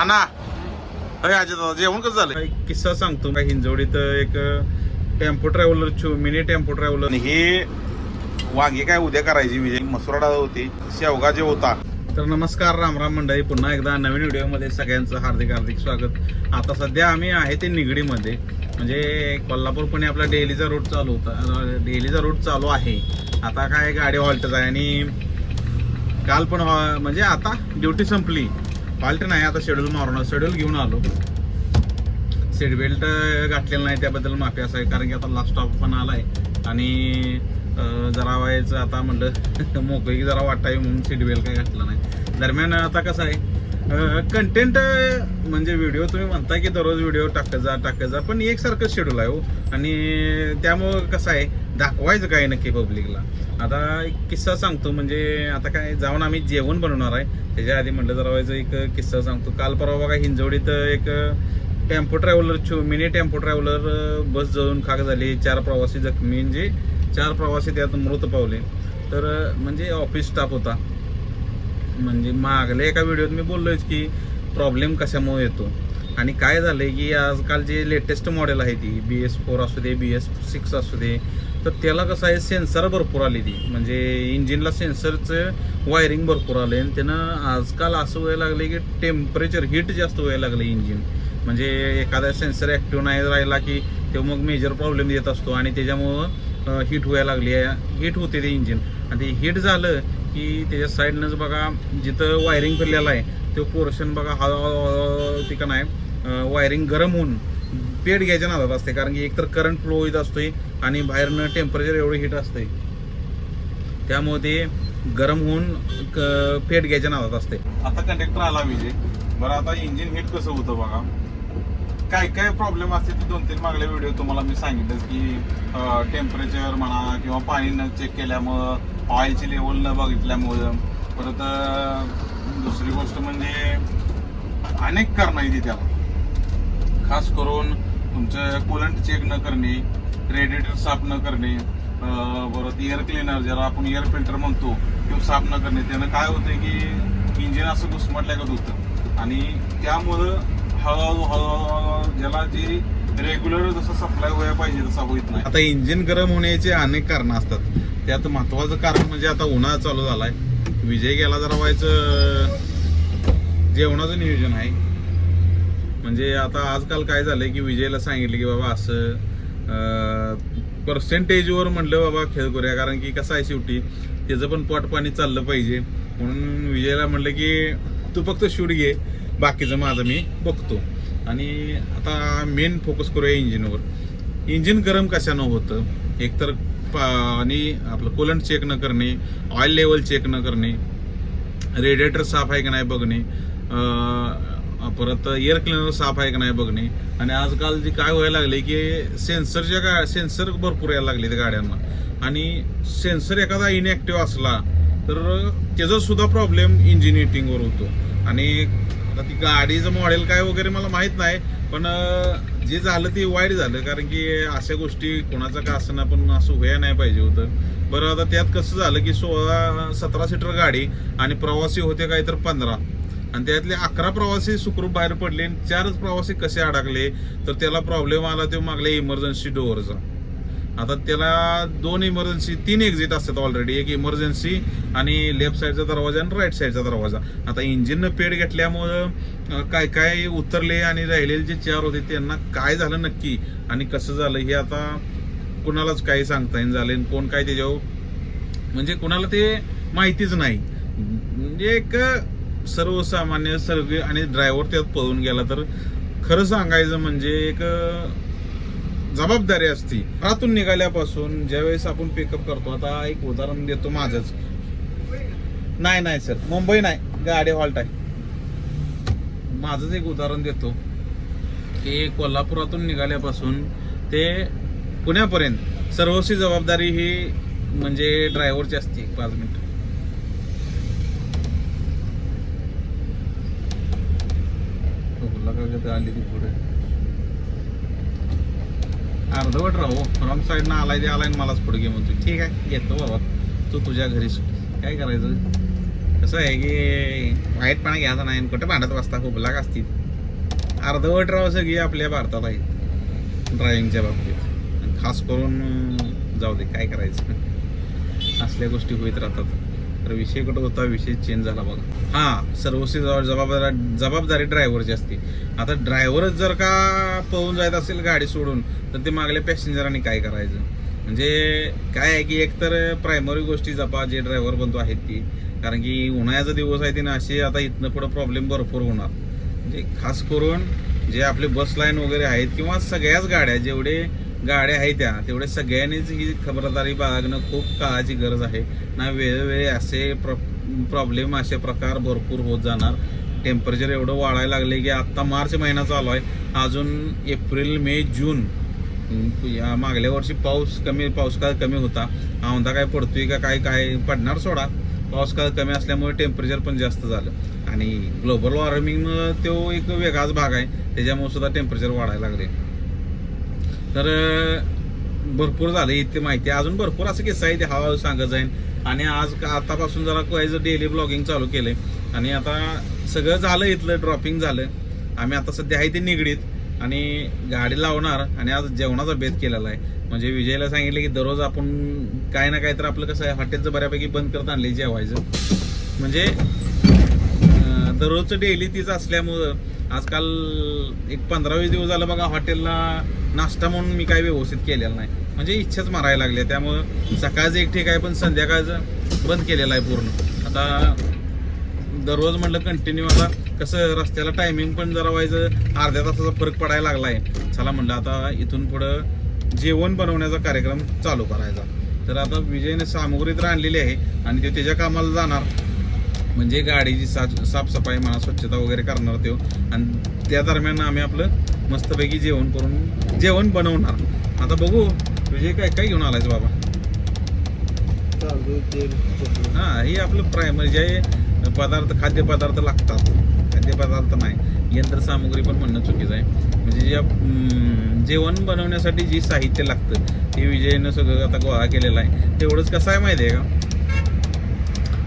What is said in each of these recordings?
अना अय अजय जेवण कसं झालं? एक किस्सा सांगतो का हिंजवडीत एक टेम्पो ट्रॅव्हलर छो मिनी टेम्पो ट्रॅव्हलर हे वागे काय उद्या करायची विजय? मसुराडा होती. शेवगा जे होता. तर नमस्कार रामराम मंडळी. पुन्हा एकदा नवीन व्हिडिओमध्ये सगळ्यांचं हार्दिक हार्दिक स्वागत. आता सध्या आम्ही आहे ते निगडीमध्ये. म्हणजे कोल्हापूर पुणे आपला डेलीचा रूट चालू होता. डेलीचा रूट चालू आहे. आता काय गाडी हॉल्टच आहे आणि काल पण म्हणजे आता ड्युटी संपली. फाल्ट नाही आता शेड्यूल मारून शेड्यूल घेऊन आलो. सीट बेल्ट घातलेला नाही त्याबद्दल माफी असावी. कारण की आता लास्ट स्टॉप पण आला आहे आणि जरा व्हायचं आता म्हणलं मोकळी जरा वाटावी म्हणून सीट बेल्ट काय घातला नाही. दरम्यान आता कसं आहे कंटेंट म्हणजे व्हिडिओ तुम्ही म्हणता की दररोज व्हिडिओ टाकत जा टाकत जा पण एकसारखं शेड्यूल आहे हो. आणि त्यामुळं कसं आहे दाखवायचं काय नक्की पब्लिकला आता एक किस्सा सांगतो म्हणजे आता काय जाऊन आम्ही जेवण बनवणार आहे. त्याच्या आधी म्हटलं जरा व्हायचं एक किस्सा सांगतो. काल परवा बघा हिंजवडीत एक टेम्पो ट्रॅव्हलर छो मिनी टेम्पो ट्रॅव्हलर बस जळून खाक झाली. चार प्रवासी जखमी म्हणजे चार प्रवासी त्यात मृत पावले. तर म्हणजे ऑफिस स्टाफ होता. म्हणजे मागल्या एका व्हिडिओत मी बोललोच की प्रॉब्लेम कशामुळे येतो? आणि काय झालं आहे की आजकाल जे लेटेस्ट मॉडेल आहे ती बी एस फोर असू दे बी एस सिक्स असू दे तर त्याला कसं आहे सेन्सर भरपूर आली ती. म्हणजे इंजिनला सेन्सरचं वायरिंग भरपूर आलं आणि त्यानं आजकाल असं व्हायला लागलं की टेम्परेचर हीट जास्त व्हायला लागलं इंजिन म्हणजे एखादा सेन्सर ॲक्टिव्ह नाही राहिला की तो मग मेजर प्रॉब्लेम येत असतो आणि त्याच्यामुळं हीट व्हायला लागली आहे. हीट होते ते इंजिन आणि ते हीट झालं की त्याच्या साईडनंच बघा जिथं वायरिंग फिरलेलं आहे ते पोर्शन बघा हळूहळू ती का नाही वायरिंग गरम होऊन पेट घ्यायच्या नादात असते कारण की एकतर करंट फ्लो येत असतोय आणि बाहेरनं टेम्परेचर एवढं हीट असतंय. त्यामुळे ते गरम होऊन पेट घ्यायच्या नादात असते. आता कंडक्टर आला विजय. बरं आता इंजिन हीट कसं होतं बघा? काय काय प्रॉब्लेम असते ते दोन तीन मागले व्हिडिओ तुम्हाला मी सांगितलं की टेम्परेचर म्हणा किंवा पाणी न चेक केल्यामुळं ऑइलची लेवल न बघितल्यामुळं परत दुसरी गोष्ट म्हणजे अनेक कारणं आहेत त्याला खास करून तुमचं कोलंट चेक न करणे रेडिएटर साफ न करणे परत एअर क्लिनर ज्याला आपण एअर फिल्टर म्हणतो ते साफ न करणे. त्यानं काय होतं की इंजिन असं घुसमटल्यागत होतं. आणि त्यामुळं हळूहळू हळूहळू ज्याला जे रेग्युलर जसं सप्लाय व्हायला पाहिजे तसा होत नाही. आता इंजिन गरम होण्याचे अनेक कारणं असतात. त्यात महत्वाचं कारण म्हणजे आता उन्हाळा चालू झाला आहे विजय गेला जरा व्हायचं जेवणाचं नियोजन आहे. म्हणजे आता आजकाल काय झालं की विजयला सांगितलं की बाबा असं पर्सेंटेजवर म्हणलं बाबा खेळ करूया. कारण की कसं आहे शेवटी त्याचं पण पोट पाणी चाललं पाहिजे. म्हणून विजयला म्हणलं की तू फक्त शूट घे बाकीचं माझं मी बघतो. आणि आता मेन फोकस करूया इंजिनवर इंजिन गरम कशानं होतं? एकतर आणि आपलं कोलंट चेक न करणे ऑइल लेवल चेक न करणे रेडिएटर साफ आहे की नाही बघणे परत एअर क्लिनर साफ आहे की नाही बघणे. आणि आजकाल जे काय व्हायला लागले की सेन्सरच्या गा सेन्सर भरपूर यायला लागले त्या गाड्यांना. आणि सेन्सर एखादा इनॲक्टिव्ह असला तर त्याचासुद्धा प्रॉब्लेम इंजिनिअरिंगवर होतो. आणि आता ती गाडीचं मॉडेल काय वगैरे मला माहीत नाही पण जे झालं ते वाईट झालं. कारण की अशा गोष्टी कोणाचं का असं पण असं व्हायला नाही पाहिजे होतं. बरं आता त्यात कसं झालं की सोळा सतरा सीटर गाडी आणि प्रवासी होते काही तर पंधरा. आणि त्यातले अकरा प्रवासी सुखरूप बाहेर पडले आणि चारच प्रवासी कसे अडकले तर त्याला प्रॉब्लेम आला ते मागले इमर्जन्सी डोअरचा आता त्याला दोन इमर्जन्सी तीन एक्झिट असतात ऑलरेडी एक इमर्जन्सी आणि लेफ्ट साईडचा दरवाजा आणि राईट साईडचा दरवाजा. आता इंजिननं पेड घेतल्यामुळं काय काय उतरले आणि राहिलेले जे चार होते त्यांना काय झालं नक्की? आणि कसं झालं? हे आता कुणालाच काही सांगता येईल झालं कोण काय त्याच्यावर म्हणजे कुणाला ते माहितीच नाही. म्हणजे एक सर्वसामान्य सर्व आणि ड्रायव्हर त्यात पळून गेला तर खरं सांगायचं म्हणजे एक जबाबदारी असती. घरातून निघाल्यापासून ज्यावेळेस आपण पिकअप करतो आता एक उदाहरण देतो माझंच. नाही नाही सर मुंबई नाही. गाडी हॉल्ट आहे. माझंच एक उदाहरण देतो की कोल्हापुरातून निघाल्यापासून ते पुण्यापर्यंत. सर्वस्वी जबाबदारी ही म्हणजे ड्रायव्हरची असते. पाच मिनिट. आली ती पुढे. अर्धवट राहू. रॉंग साईडनं आलाय ते आलाय मलाच पुढे घे म्हणतो ठीक आहे. येतो बाबा. तू तुझ्या घरी काय करायचं? कसं आहे की वाईटपणा घ्यायचा नाही कुठे भांडत वाजता खूप लाग असतील. अर्धवट राव सगळी आपल्या भारतात आहेत. ड्रायविंगच्या बाबतीत. खास करून जाऊ दे काय करायचं? असल्या गोष्टी होईत राहतात. तर विषय कुठं होता? विषय चेंज झाला बघा. हा सर्वसी जवळ जबाबदारी जबाबदारी ड्रायव्हरची असते. आता ड्रायव्हरच जर का पळून जायत असेल गाडी सोडून तर ते मागल्या पॅसेंजरांनी काय करायचं? म्हणजे काय आहे की एकतर प्रायमरी गोष्टी जपा जे ड्रायव्हर बनतो आहेत ती. कारण की उन्हाळ्याचा दिवस आहे ते ना असे आता इथनं पुढं प्रॉब्लेम भरपूर होणार. म्हणजे खास करून जे आपले बस लाईन वगैरे आहेत किंवा सगळ्याच गाड्या जेवढे गाड्या आहेत त्या तेवढे सगळ्यांनीच ही खबरदारी बाळगणं खूप काळाची गरज आहे. ना वेळोवेळी असे प्र प्रॉब्लेम असे प्रकार भरपूर होत जाणार. टेम्परेचर एवढं वाढायला लागले की आत्ता मार्च महिना चालू आहे. अजून एप्रिल मे जून या मागल्या वर्षी पाऊस कमी पाऊस काळ कमी होता. औंधा काय पडतोय का काय काय पडणार सोडा. पाऊस काळ कमी असल्यामुळे टेम्परेचर पण जास्त झालं. आणि ग्लोबल वॉर्मिंग तो एक वेगळाच भाग आहे. त्याच्यामुळे सुद्धा टेम्परेचर वाढायला लागले. तर भरपूर झालं इथे माहिती. आहे. अजून भरपूर असं किस्सा आहे ते हळूहळू सांगत जाईन. आणि आज का- आतापासून जरा कोयचं डेली ब्लॉगिंग चालू केलंय. आणि आता सगळं झालं इथलं ड्रॉपिंग झालं. आम्ही आता सध्या आहे ते निगडीत. आणि गाडी लावणार आणि आज जेवणाचा बेत केलेला आहे. म्हणजे विजयला सांगितलं की दररोज आपण काय ना काय तर आपलं कसं आहे हॉटेलचं बऱ्यापैकी बंद करत आणले जेवायचं. म्हणजे दररोज डेली तीच असल्यामुळं आजकाल एक पंधरा वीस दिवस झालं बघा हॉटेलला नाश्ता म्हणून मी काय व्यवस्थित केलेला नाही. म्हणजे इच्छाच मारायला लागल्या. त्यामुळं सकाळचं एक ठीक आहे पण संध्याकाळचं बंद केलेलं आहे पूर्ण. आता दररोज म्हटलं कंटिन्यू आता कसं रस्त्याला टायमिंग पण जरा व्हायचं अर्ध्या तासाचा फरक पडायला लागला आहे चला म्हणलं आता इथून पुढं जेवण बनवण्याचा कार्यक्रम चालू करायचा. तर आता विजयने सामुग्री तर आणलेली आहे आणि ते त्याच्या कामाला जाणार. म्हणजे गाडीची साफ साफसफाई म्हणा स्वच्छता वगैरे करणार तो. आणि त्या दरम्यान आम्ही आपलं मस्तपैकी जेवण करून जेवण बनवणार. आता बघू विजय काय काय घेऊन आलायच बाबा. हा हे आपलं प्रायमरी जे पदार्थ खाद्यपदार्थ लागतात. खाद्यपदार्थ नाही. यंत्रसामुग्री पण म्हणणं चुकीचं आहे. म्हणजे जे अं, जेवण बनवण्यासाठी जी साहित्य लागतं ते विजयनं सगळं आता गोळा केलेलं आहे. तेवढंच कसं आहे माहिती आहे का?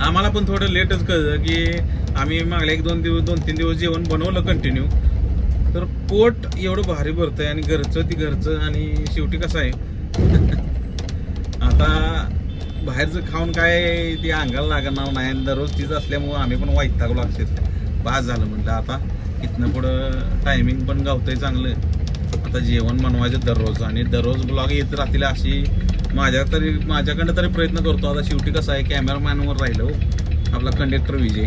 आम्हाला पण थोडं लेटच कळलं की आम्ही मागल्या एक दोन दिवस दोन तीन दिवस जेवण बनवलं कंटिन्यू तर पोट एवढं भारी भरतंय आणि घरचं ती घरचं आणि शेवटी कसं आहे? आता बाहेरचं खाऊन काय ती अंगाला लागणार नाही आणि दररोज तीच असल्यामुळं आम्ही पण वाईटागू लागते बास झालं म्हटलं आता. इथनं पुढं टायमिंग पण गावतंय चांगलं. आता जेवण बनवायचं दररोज आणि दररोज ब्लॉग येत राहतील अशी माझ्या तरी माझ्याकडे तरी प्रयत्न करतो. आता शेवटी कसं आहे कॅमेरामॅनवर राहिलो. आपला कंडक्टर विजय.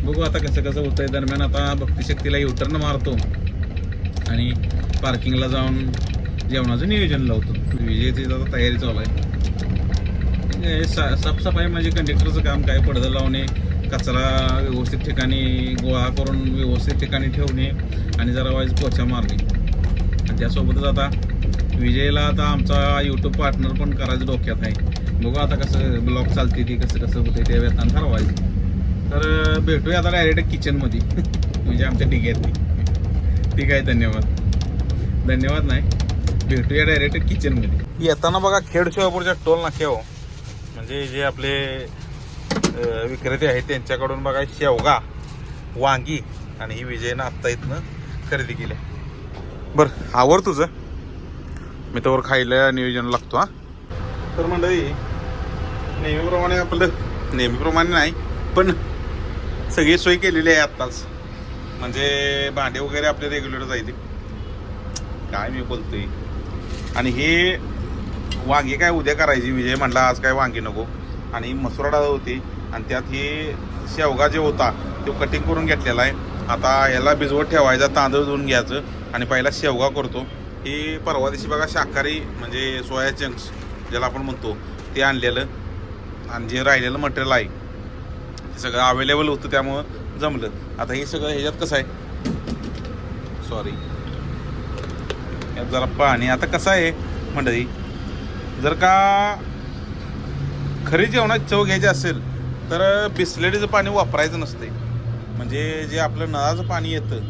बघू आता कसं कसं होतंय. दरम्यान आता भक्तिशक्तीला युटर्न मारतो. आणि पार्किंगला जाऊन जेवणाचं नियोजन लावतो. विजयची आता तयारी चालू आहे. हे सा- साफसफाई म्हणजे कंडक्टरचं काम काय? पडदं लावणे कचरा व्यवस्थित ठिकाणी गोळा करून व्यवस्थित ठिकाणी ठेवणे आणि जरा वाईज पोछा मारणे. आणि त्यासोबतच आता विजयला आता आमचा यूट्यूब पार्टनर पण करायचं डोक्यात आहे. बघू आता कसं ब्लॉग चालते ती कसं कसं होते ते वेळानं ठरवायचं. तर भेटूया आता डायरेक्ट किचनमध्ये म्हणजे आमच्या डिग्यातली ठीक आहे धन्यवाद. धन्यवाद नाही. भेटूया डायरेक्ट किचनमध्ये येताना बघा खेड शिवापूरच्या टोल नाक्यावर हो. म्हणजे जे आपले विक्रेते आहेत त्यांच्याकडून बघा शेवगा वांगी आणि ही विजयनं आत्ता इथनं खरेदी केली बरं आवर तुझं? मी त्यावर खायला नियोजन लागतो हा. तर मंडळी नेहमीप्रमाणे आपलं नेहमीप्रमाणे नाही पण सगळी सोय केलेली आहे आत्ताच. म्हणजे भांडे वगैरे आपले रेग्युलर जायचे काय मी बोलतोय? आणि हे वांगी काय उद्या करायची? विजय म्हणला आज काय वांगी नको. आणि मसुरा डाळ होती आणि त्यात ही शेवगा जे होता तो कटिंग करून घेतलेला आहे. आता याला भिजवत ठेवायचा तांदूळ धुवून घ्यायचं आणि पहिला शेवगा करतो. ही परवा दिवशी बघा शाकाहारी म्हणजे सोया चंक्स ज्याला आपण म्हणतो ते आणलेलं. आणि जे राहिलेलं मटेरियल आहे ते सगळं अवेलेबल होतं त्यामुळं जमलं. आता हे सगळं ह्याच्यात कसं आहे? सॉरी यात जरा पाणी. आता कसं आहे मंडळी? जर का खरी जेवणात चव घ्यायची असेल तर बिस्लेरीचं पाणी वापरायचं नसते म्हणजे जे आपलं नळाचं पाणी येतं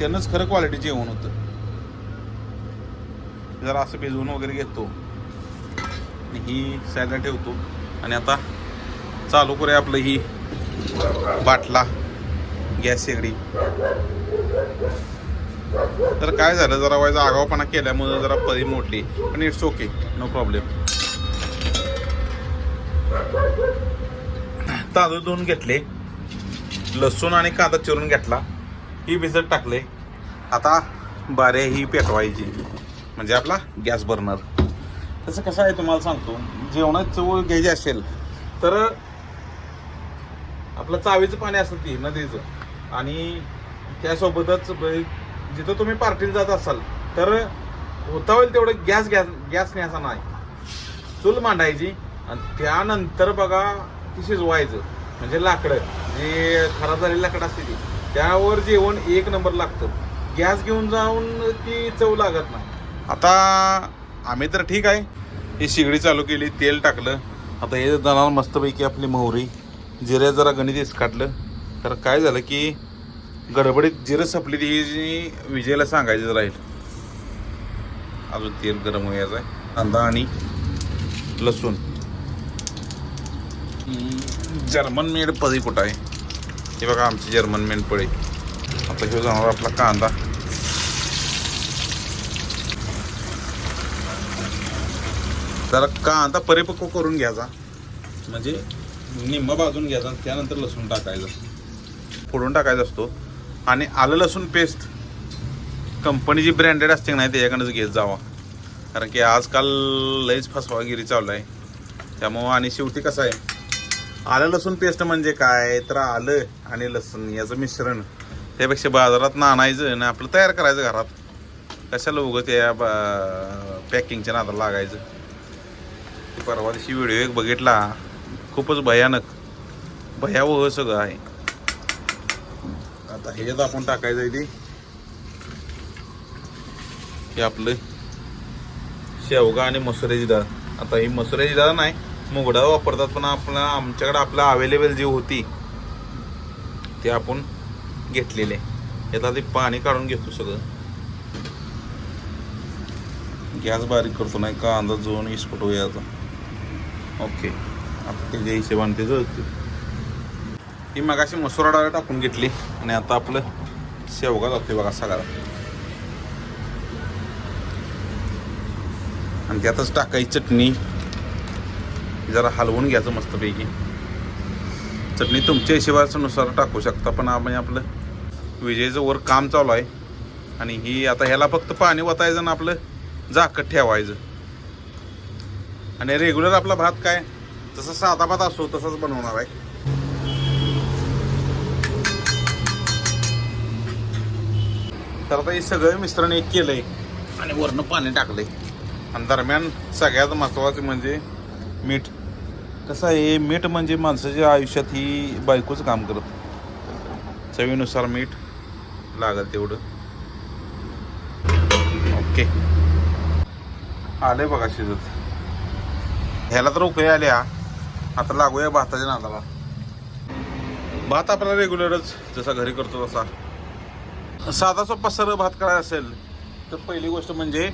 त्यानंच खरं क्वालिटी जेवण होतं. जरा असं भिजवून वगैरे घेतो. आणि ही साईडला ठेवतो. आणि आता चालू करूया आपलं ही बाटला गॅस शेगडी. तर काय झालं जरा व्हायचा आगावपणा केल्यामुळे जरा पदी मोडली. पण इट्स ओके नो प्रॉब्लेम तांदूळ धुवून घेतले. लसूण आणि कांदा चिरून घेतला. ही भिजत टाकले. आता बारे ही पेटवायची. म्हणजे आपला गॅस बर्नर. तसं कसं आहे तुम्हाला सांगतो जेवणात चव घ्यायची असेल तर आपलं चावीचं पाणी असतं ती नदीचं आणि त्यासोबतच म्हणजे जिथं तुम्ही पार्टीला जात असाल तर होता होईल तेवढं गॅस गॅस गॅस न्यायचा नाही. चूल मांडायची आणि त्यानंतर बघा ती शिजवायचं. म्हणजे लाकडं जे खराब झालेली लाकडं असते ती. त्यावर जेवण एक नंबर लागतं. गॅस घेऊन जाऊन ती चव लागत नाही. आता आम्ही तर ठीक आहे. ही शिगडी चालू केली तेल टाकलं. आता हे जाणार मस्तपैकी आपली मोहरी. जिरे जरा गणित काढलं तर काय झालं की गडबडीत जिरं संपली ती जी विजयला सांगायचं राहील अजून तेल गरम व्हायचं आहे. कांदा आणि लसूण. जर्मन मेड पदी कुठं आहे. हे बघा आमची जर्मन मेड आता हे जाणार आपला कांदा. जरा कांदा परिपक्व करून घ्यायचा. म्हणजे निम्मा भाजून घ्यायचा त्यानंतर लसूण टाकायचं. फोडून टाकायचा असतो. आणि आलं लसूण पेस्ट कंपनीची ब्रँडेड असते नाही त्याच्याकडनंच घेत जावा. कारण की आजकाल लईच फसवागिरी चालू आहे. त्यामुळं आणि शेवटी कसं आहे आलं लसूण पेस्ट म्हणजे काय? तर आलं आणि लसूण याचं मिश्रण. त्यापेक्षा बाजारात ना आणायचं आणि आपलं तयार करायचं घरात. कशाला उगं त्या पॅकिंगच्या नादाला लागायचं? ते परवा दिवशी व्हिडिओ एक बघितला. खूपच भयानक. भयावह सगळं आहे. आता ह्याच्यात आपण टाकायचं आहे ते हे आपलं शेवगा आणि मसुऱ्याची डाळ. आता ही मसुऱ्याची डाळ नाही मुगडा वापरतात पण आपला आमच्याकडे आपला अवेलेबल जी होती ते आपण घेतलेले. यात आधी पाणी काढून घेतो सगळं. गॅस बारीक करतो नाही कांदा जोन इस्फोट याचा ओके. आता त्याच्या हिशेबाने ते जळते ती मगाशी मसुरा डाळ टाकून घेतली आणि आता आपलं शेवगा जातोय बघा सगळा. आणि त्यातच टाकायची चटणी. जरा हलवून घ्यायचं मस्तपैकी. चटणी तुमच्या हिशोबानुसार टाकू शकता पण आपण आपलं विजेचं वर काम चालू आहे. आणि ही आता ह्याला फक्त पाणी वतायचं आणि आपलं झाकत ठेवायचं. आणि रेग्युलर आपला भात काय जसा साधा भात असतो तसाच बनवणार आहे. तर आता हे सगळं मिश्रण एक केलंय आणि वरनं पाणी टाकलंय. आणि दरम्यान सगळ्यात महत्त्वाचं म्हणजे मीठ. कसं आहे मीठ म्हणजे माणसाच्या आयुष्यात ही बायकोच काम करत चवीनुसार मीठ लागल तेवढं. ओके. आले बघा शिजत. ह्याला तर उकळी आल्या. आता लागूया भाताच्या नादाला. भात आपला रेग्युलरच जसा घरी करतो तसा. साधा सोपा सरळ भात करायचा असेल तर पहिली गोष्ट म्हणजे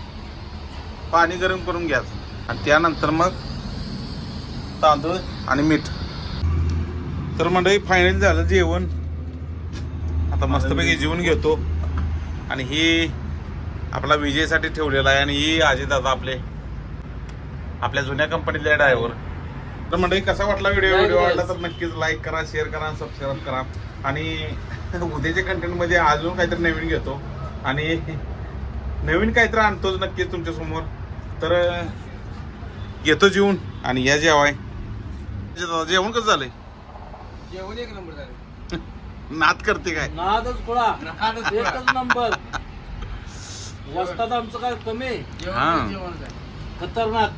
पाणी गरम करून घ्यायचं. आणि त्यानंतर मग तांदूळ आणि मीठ. तर मंडळी फायनल झालं जेवण. आता मस्तपैकी जेवून घेतो. आणि ही आपला विजयसाठी ठेवलेला आहे आणि ही अजित दादा आपले. आपल्या जुन्या कंपनीतले ड्रायव्हर तर मंडळी कसा वाटला व्हिडिओ व्हिडिओ आवडला तर नक्कीच लाईक करा शेअर करा सबस्क्राईब करा. आणि उद्याच्या कंटेंटमध्ये अजून काहीतरी नवीन घेतो. आणि नवीन काहीतरी आणतोच नक्कीच तुमच्यासमोर तर येतो जेवून आणि या जेवाय. जेवण कसं झालंय? जेवण एक नंबर झाले. नाद करते काय? नादच खुळा एकच नंबर. वस्तात आमचं काय कमी हा. जेवण झालं. खतरनाक.